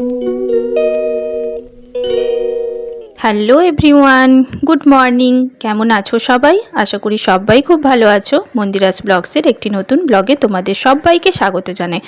Música hello everyone, good morning. কেমন আছো সবাই? আশা করি সবাই খুব ভালো আছো। মন্দিরাস ব্লগসের একটি নতুন ব্লগে তোমাদের সবাইকে স্বাগত জানাই।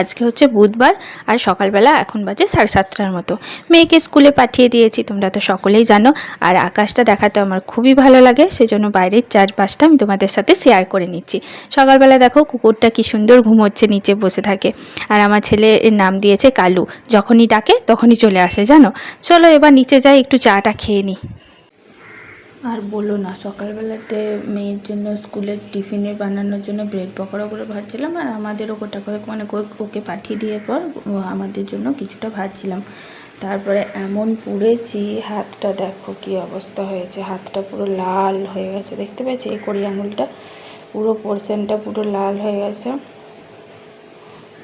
আজকে হচ্ছে বুধবার আর সকালবেলা এখন বাজে সাড়ে সাতটার মতো। মেয়েকে স্কুলে পাঠিয়ে দিয়েছি, তোমরা তো সকলেই জানো। আর আকাশটা দেখাতে আমার খুবই ভালো লাগে, সেজন্য বাইরের চারপাশটা আমি তোমাদের সাথে শেয়ার করে নিচ্ছি। সকালবেলা দেখো কুকুরটা কি সুন্দর ঘুমোচ্ছে, নিচে বসে থাকে। আর আমার ছেলে নাম দিয়েছে কালু। যখনই ডাকে তখনই চলে আসে, জানো? চলো এবার নিচে যাই, একটু চাটা খেয়ে নিই আর বলো না, সকালবেলাতে মেয়ের জন্য স্কুলের টিফিনে বানানোর জন্য ব্রেড পকোড়া করে ভাজছিলাম আর আমাদেরও গোটা করে মানে ওকে পাঠিয়ে দিয়ে পর আমাদের জন্য কিছুটা ভাজছিলাম। তারপরে এমন পুড়েছি, হাতটা দেখো কি অবস্থা হয়েছে, হাতটা পুরো লাল হয়ে গেছে, দেখতে পেয়েছি এই কড়ি আঙুলটা পুরো পোর্শনটা পুরো লাল হয়ে গেছে।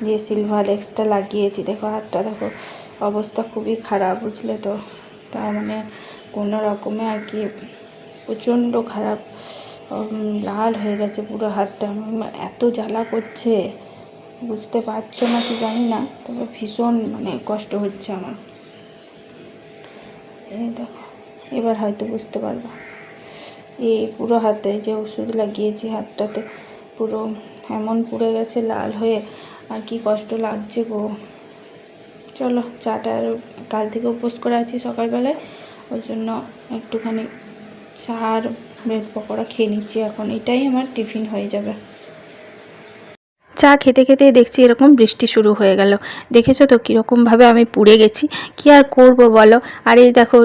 দিয়ে সিলভার এক্সটা লাগিয়েছি, দেখো হাতটা দেখো অবস্থা খুবই খারাপ, বুঝলে তো? তার মানে কোনো রকমে আর কি প্রচণ্ড খারাপ লাল হয়ে গেছে পুরো হাতটা। এত জ্বালা করছে, বুঝতে পারছ না কি জানি না, তবে ভীষণ মানে কষ্ট হচ্ছে আমার। এই দেখো, এবার হয়তো বুঝতে পারব। এই পুরো হাতে যে ওষুধ লাগিয়েছি হাতটাতে, পুরো এমন পুড়ে গেছে, লাল হয়ে, আর কি কষ্ট লাগছে গো। চলো চাটা আর কাল থেকে উপোস করে আছি সকালবেলায়। ওই জন্য একটুখানি চা আর ব্রেড পকোড়া খেয়ে নিচ্ছি এখন। এটাই আমার টিফিন হয়ে যাবে। চা খেতে খেতে দেখছি এরকম বৃষ্টি শুরু হয়ে গেল। দেখেছ তো কীরকমভাবে আমি পুড়ে গেছি? কি আর করব বলো? আর এই দেখো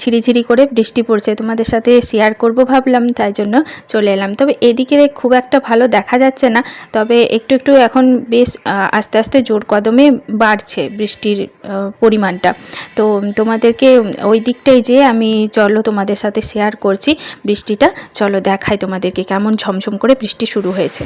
ঝিরিঝিরি করে বৃষ্টি পড়ছে। তোমাদের সাথে শেয়ার করব ভাবলাম, তাই জন্য চলে এলাম। তবে এদিকে খুব একটা ভালো দেখা যাচ্ছে না। তবে একটু একটু এখন বেশ আস্তে আস্তে জোর কদমে বাড়ছে বৃষ্টির পরিমাণটা। তো তোমাদেরকে ওই দিকটাই যে আমি চলো তোমাদের সাথে শেয়ার করছি বৃষ্টিটা। চলো দেখাই তোমাদেরকে কেমন ঝমঝম করে বৃষ্টি শুরু হয়েছে।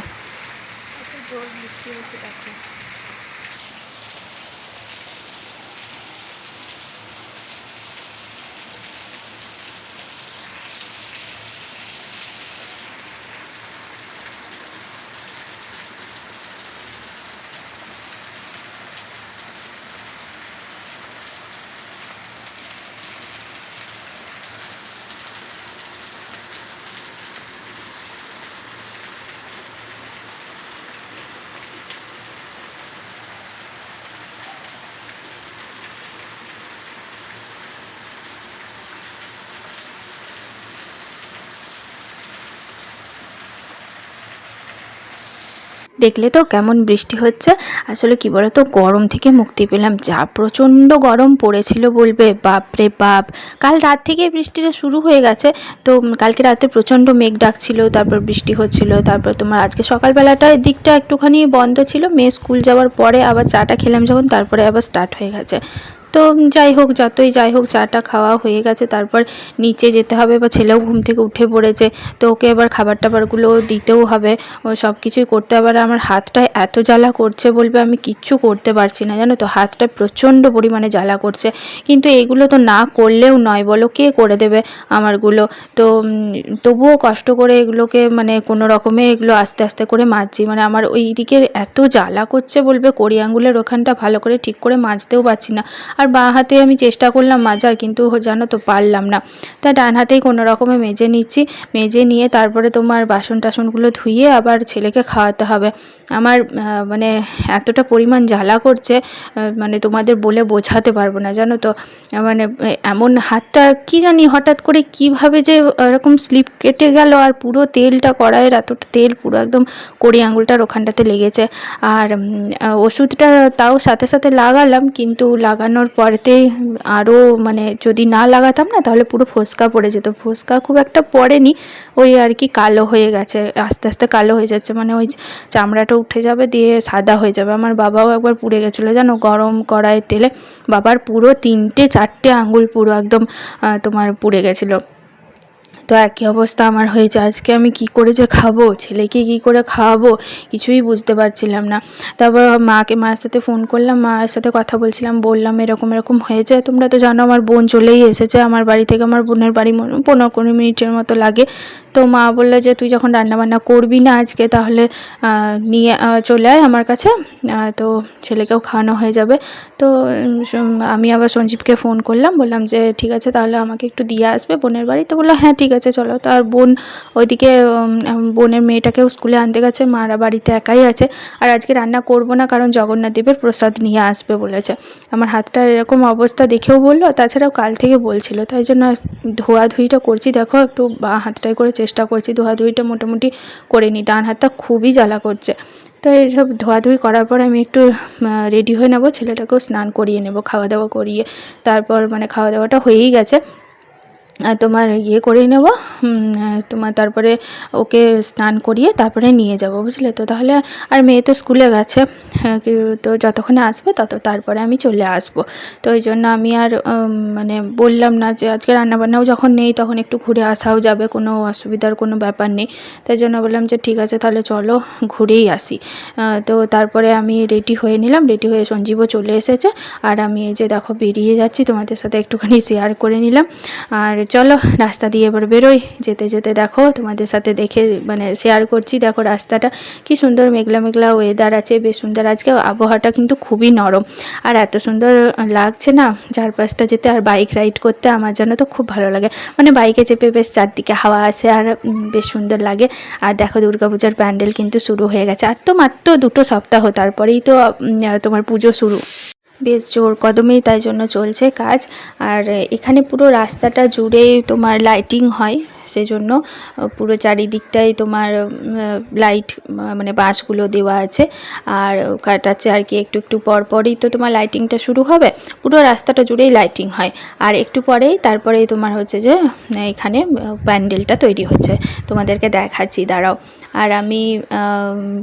দেখলে তো কেমন বৃষ্টি হচ্ছে। আসলে কি বলতো, গরম থেকে মুক্তি পেলাম। যা প্রচণ্ড গরম পড়েছিল বলবে বাপ রে বাপ। কাল রাত থেকে বৃষ্টিটা শুরু হয়ে গেছে। তো কালকে রাতে প্রচণ্ড মেঘ ডাকছিল, তারপর বৃষ্টি হচ্ছিল, তারপর তোমার আজকে সকালবেলাটায় দিকটা একটুখানি বন্ধ ছিল। মেয়ে স্কুল যাওয়ার পরে আবার চাটা খেলাম যখন, তারপরে আবার স্টার্ট হয়ে গেছে। তো যাই হোক, যতই যাই হোক, চাটা খাওয়া হয়ে গেছে। তারপর নিচে যেতে হবে বা ছেলেও ঘুম থেকে উঠে পড়েছে, তো ওকে এবার খাবার টাবারগুলো দিতেও হবে। ও সব কিছুই করতে হবে। আর আমার হাতটা এত জ্বালা করছে বলবে, আমি কিচ্ছু করতে পারছি না। জানো তো, হাতটা প্রচণ্ড পরিমাণে জ্বালা করছে। কিন্তু এইগুলো তো না করলেও নয়, বলো কে করে দেবে আমারগুলো? তো তবুও কষ্ট করে এগুলোকে মানে কোনো রকমে এগুলো আস্তে আস্তে করে মাজছি। মানে আমার ওই দিকের এত জ্বালা করছে বলবে, কড়ি আঙ্গুলের ওখানটা ভালো করে ঠিক করে মাজতেও পারছি না। আর বাঁ হাতে আমি চেষ্টা করলাম মাজার, কিন্তু জানো তো পারলাম না। তা ডান হাতেই কোনো রকমে মেজে নিচ্ছি। মেজে নিয়ে তারপরে তোমার বাসন টাসনগুলো ধুয়ে আবার ছেলেকে খাওয়াতে হবে। আমার মানে এতটা পরিমাণ জ্বালা করছে মানে তোমাদের বলে বোঝাতে পারব না, জানো তো। মানে এমন হাতটা কি জানি হঠাৎ করে কীভাবে যে এরকম স্লিপ কেটে গেল আর পুরো তেলটা, কড়াইয়ের এতটা তেল পুরো একদম কড়ি আঙুলটার ওখানটাতে লেগেছে। আর ওষুধটা তাও সাথে সাথে লাগালাম, কিন্তু লাগানোর পরেতেই আরও মানে যদি না লাগাতাম না, তাহলে পুরো ফোসকা পড়ে যেত। ফোসকা খুব একটা পড়েনি, ওই আর কি কালো হয়ে গেছে, আস্তে আস্তে কালো হয়ে যাচ্ছে। মানে ওই চামড়াটা উঠে যাবে, দিয়ে সাদা হয়ে যাবে। আমার বাবাও একবার পুড়ে গেছিল, জানো? গরম কড়াইয়ের তেলে। বাবার পুরো তিনটে, চারটে আঙুল পুরো একদম তোমার পুড়ে গেছিল। তো একই অবস্থা আমার হয়েছে। আজকে আমি কি করে যে খাব? ছেলেকে কি করে খাওয়াবো? কিছুই বুঝতে পারছিলাম না। তারপর মাকে, মায়ের সাথে ফোন করলাম। মায়ের সাথে কথা বলছিলাম। বললাম, এরকম এরকম হয়েছে তোমরা তো জানো আমার বোন চলেই এসেছে। আমার বাড়ি থেকে আমার বোনের বাড়ি পনেরো, কুড়ি মিনিটের মতো লাগে। তো মা বলল যে, তুই যখন রান্নাবান্না করবি না আজকে, তাহলে নিয়ে চলে আয় আমার কাছে। তো ছেলেকেও খাওয়ানো হয়ে যাবে। তো আমি আবার সঞ্জীবকে ফোন করলাম। বললাম যে, ঠিক আছে, তাহলে আমাকে একটু দিয়ে আসবে বোনের বাড়ি? তো বলল হ্যাঁ ঠিক আছে চলো। তো আর বোন ওইদিকে বোনের মেয়েটাকেও স্কুলে আনতে গেছে, মারা বাড়িতে একাই আছে। আর আজকে রান্না করব না, কারণ জগন্নাথ দেবের প্রসাদ নিয়ে আসবে বলেছে। আমার হাতটা এরকম অবস্থা দেখেও বলল তাছাড়াও কাল থেকে বলছিল। তাই জন্য ধোয়াধুয়িটা করছি, দেখো একটু বাঁ, হাতটাই করে চেষ্টা করছি, ধোয়াধুয়িটা মোটামুটি করে নিই। ডান হাতটা খুবই জ্বালা করছে। তো এইসব ধোয়াধুয়ি করার পর আমি একটু রেডি হয়ে নেব, ছেলেটাকেও স্নান করিয়ে নেব, খাওয়া দাওয়া করিয়ে। তারপর মানে খাওয়া দাওয়াটা হয়েই গেছে। তোমার ইয়ে করেই নেব। তোমার তারপরে ওকে স্নান করিয়ে তারপরে নিয়ে যাব বুঝলে? তো তাহলে আর মেয়ে তো স্কুলে গেছে হ্যাঁ, তো যতক্ষণে আসবে তত তারপরে আমি চলে আসব। তো ওই জন্য আমি আর মানে বললাম না যে আজকে রান্নাবান্নাও যখন নেই তখন একটু ঘুরে আসাও যাবে কোনো অসুবিধার কোনো ব্যাপার নেই। তাই জন্য বললাম যে ঠিক আছে তাহলে চলো ঘুরেই আসি। তো তারপরে আমি রেডি হয়ে নিলাম রেডি হয়ে সঞ্জীবও চলে এসেছে। আর আমি এই যে দেখো বেরিয়ে যাচ্ছি তোমাদের সাথে একটুখানি শেয়ার করে নিলাম। আর চলো, রাস্তা দিয়ে এবার বেরোই। যেতে যেতে দেখো, তোমাদের সাথে দেখে মানে শেয়ার করছি। দেখো রাস্তাটা কি সুন্দর মেঘলা মেঘলা ওয়েদার আছে, বেশ সুন্দর। আজকে আবহাওয়াটা কিন্তু খুবই নরম। আর এত সুন্দর লাগছে না, চারপাশটা যেতে। আর বাইক রাইড করতে আমার জন্য তো খুব ভালো লাগে। মানে বাইকে চেপে বেশ চারদিকে হাওয়া আসে আর বেশ সুন্দর লাগে। আর দেখো দুর্গাপূজার প্যান্ডেল কিন্তু শুরু হয়ে গেছে। আর তো মাত্র দুটো সপ্তাহ, তারপরেই তো তোমার পুজো শুরু। বেশ জোর কদমেই তাই জন্য চলছে কাজ। আর এখানে পুরো রাস্তাটা জুড়েই তোমার লাইটিং হয়। সেজন্য পুরো চারিদিকটাই তোমার লাইট মানে বাঁশগুলো দেওয়া আছে। আর কাটাচ্ছে আর কি একটু একটু পর পরই তো তোমার লাইটিংটা শুরু হবে। পুরো রাস্তাটা জুড়েই লাইটিং হয়। আর একটু পরেই তারপরেই তোমার হচ্ছে যে, এখানে প্যান্ডেলটা তৈরি হচ্ছে। তোমাদেরকে দেখাচ্ছি, দাঁড়াও। আর আমি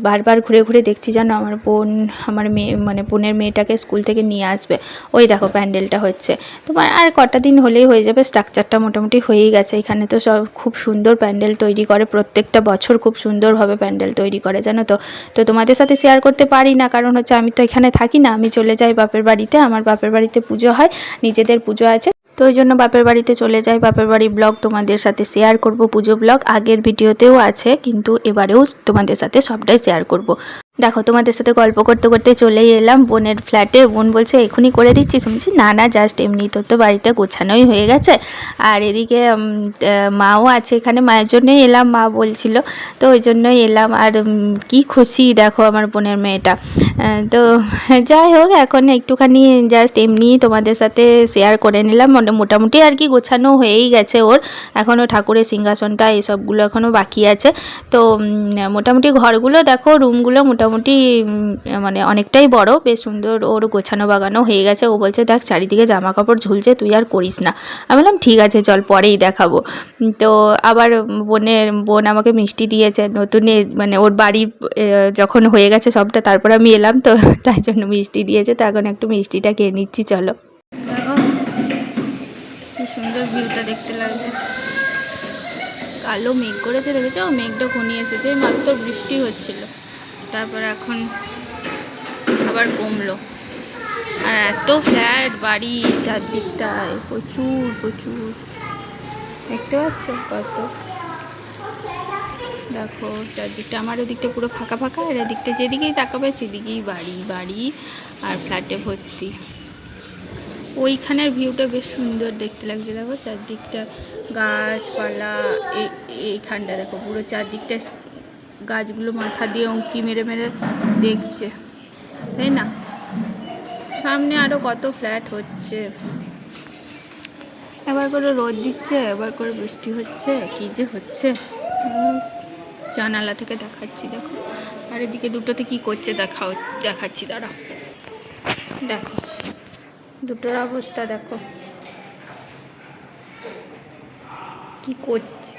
বারবার ঘুরে ঘুরে দেখছি জানো, আমার বোন, আমার মেয়ে মানে বোনের মেয়েটাকে স্কুল থেকে নিয়ে আসবে। ওই দেখো প্যান্ডেলটা হচ্ছে। তোমার আর কটা দিন হলেই হয়ে যাবে স্ট্রাকচারটা মোটামুটি হয়েই গেছে। এখানে তো সব খুব সুন্দর প্যান্ডেল তৈরি করে, প্রত্যেকটা বছর খুব সুন্দরভাবে প্যান্ডেল তৈরি করে, জানো তো? তো তোমাদের সাথে শেয়ার করতে পারি না, কারণ হচ্ছে আমি তো এখানে থাকি না, আমি চলে যাই বাপের বাড়িতে, আমার বাপের বাড়িতে পুজো হয়, নিজেদের পুজো আছে। তো ওই জন্য বাপের বাড়িতে চলে যাই, বাপের বাড়ি ব্লগ তোমাদের সাথে শেয়ার করব, পুজো ব্লগ আগের ভিডিওতেও আছে, কিন্তু এবারেও তোমাদের সাথে সবটাই শেয়ার করব। দেখো, তোমাদের সাথে গল্প করতে করতে চলে এলাম বোনের ফ্ল্যাটে বোন বলছে, এখনই করে দিচ্ছি শুনছি না না জাস্ট এমনি তোর তো বাড়িটা গোছানোই হয়ে গেছে। আর এদিকে মাও আছে এখানে, মায়ের জন্যই এলাম, মা বলছিল, তো ওই জন্যই এলাম। আর কি খুশি দেখো আমার বোনের মেয়েটা। তো যাই হোক, এখন একটুখানি জাস্ট এমনি তোমাদের সাথে শেয়ার করে নিলাম। মোটামুটি আর কি গোছানো হয়েই গেছে ওর। এখনও ঠাকুরের সিংহাসনটা এসবগুলো এখনও বাকি আছে। তো মোটামুটি ঘরগুলো দেখো রুমগুলো মোটামুটি মানে অনেকটাই বড়। বেশ সুন্দর ওর গোছানো বাগানো হয়ে গেছে। ও বলছে, দেখ, চারিদিকে জামা কাপড় ঝুলছে, তুই আর করিস না। আমি বললাম, ঠিক আছে, চল পরেই দেখাবো। তো আবার বোনের, বোন আমাকে মিষ্টি দিয়েছে। নতুন মানে ওর বাড়ি যখন হয়ে গেছে সবটা, তারপর আমি এলাম। তো, তাই জন্য মিষ্টি দিয়েছে, তো এখন একটু মিষ্টিটা খেয়ে নিচ্ছি, চলো। কি সুন্দর ভিউটা দেখতে লাগছে। কালো মেঘ করেছে, দেখেছ? মেঘটা ঘনিয়ে এসেছে মাত্র বৃষ্টি হচ্ছিল। তারপর এখন আবার কমলো। আর এত ফ্ল্যাট বাড়ি চারদিকটায়, প্রচুর প্রচুর। দেখতে পাচ্ছ কত? দেখো, চারদিকটা আমার ওদিকটা পুরো ফাঁকা ফাঁকা, আর এদিকটা যেদিকেই তাকাবে সেদিকেই বাড়ি বাড়ি আর ফ্ল্যাটে ভর্তি। ওইখানের ভিউটা বেশ সুন্দর দেখতে লাগছে, দেখো চারদিকটা গাছপালা এই এইখানটা দেখো পুরো চারদিকটা গাছগুলো মাথা দিয়ে উঁকি মেরে মেরে দেখছে, তাই না? সামনে আরও কত ফ্ল্যাট হচ্ছে। এবার করে রোদ দিচ্ছে, এবার করে বৃষ্টি হচ্ছে, কি যে হচ্ছে। জানালা থেকে দেখাচ্ছি, দেখো। আর এদিকে দুটোতে কি করছে দেখাও, দেখাচ্ছি দাঁড়া দেখো, দুটোর অবস্থা দেখো। কি করছিস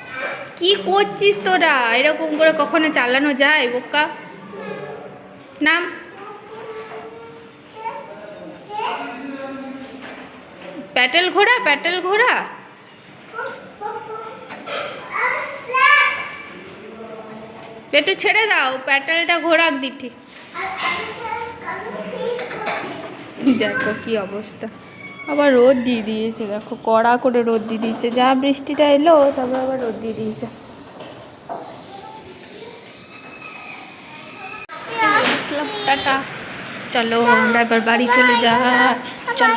কি করছিস তোরা? এরকম করে কখনো চালানো যায়, বোকা? নাম? প্যাটেল ঘোড়া প্যাটেল ঘোড়া? একটু ছেড়ে দাও, প্যাটেলটা ঘোরাক দিঠি। দেখো কি অবস্থা। আবার রোদ দিয়ে দিয়েছে, দেখো কড়া করে রোদ দিয়ে দিয়েছে। যা বৃষ্টিটা এলো, তারপর আবার রোদ দিয়ে দিয়েছে। টাটা। চলো, আমরা এবার বাড়ি চলে যাই। চলো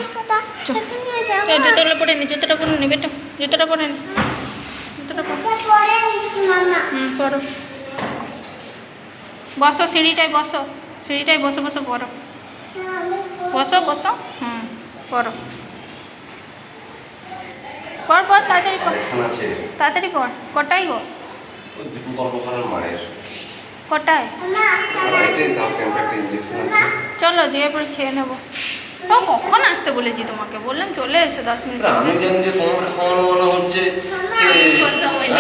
জুতোগুলো পরে নি, জুতোটা পরে নি, বেটা। জুতোটা পরে নি। জুতোটা পরে হুম, পরো। বসো সিঁড়িটায় বসো সিঁড়িটায় বসে বসো পড়ো বসো বসো হুম পড়ো পড় পড় তাড়াতাড়ি পড় তাড়াতাড়ি পড় কটাই গো কটায় চলো দিয়ে পরে খেয়ে নেব তো কখন আসতে বলেছি তোমাকে? বললাম চলে এসো দশ মিনিট আমি জানি যে তোমার খাওয়ানো মনে হচ্ছে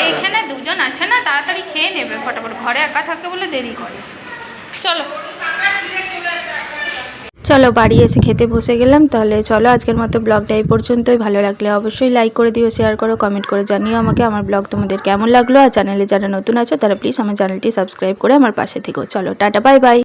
এখানে দুজন আছে না তাড়াতাড়ি খেয়ে নেবে ফটাফট। ঘরে একা থাকে বলে দেরি করে। চলো। চলো বাড়ি এসে খেতে বসে গেলাম তাহলে চলো আজকের মতো ব্লগটা এই পর্যন্তই। ভালো লাগলে অবশ্যই লাইক করে দিও শেয়ার করো কমেন্ট করে জানিও আমাকে আমার ব্লগ তোমাদের কেমন লাগল আর চ্যানেলে যারা নতুন আছো তারা প্লিজ আমার চ্যানেলটি সাবস্ক্রাইব করে আমার পাশে থেকো। চলো টাটা বাই বাই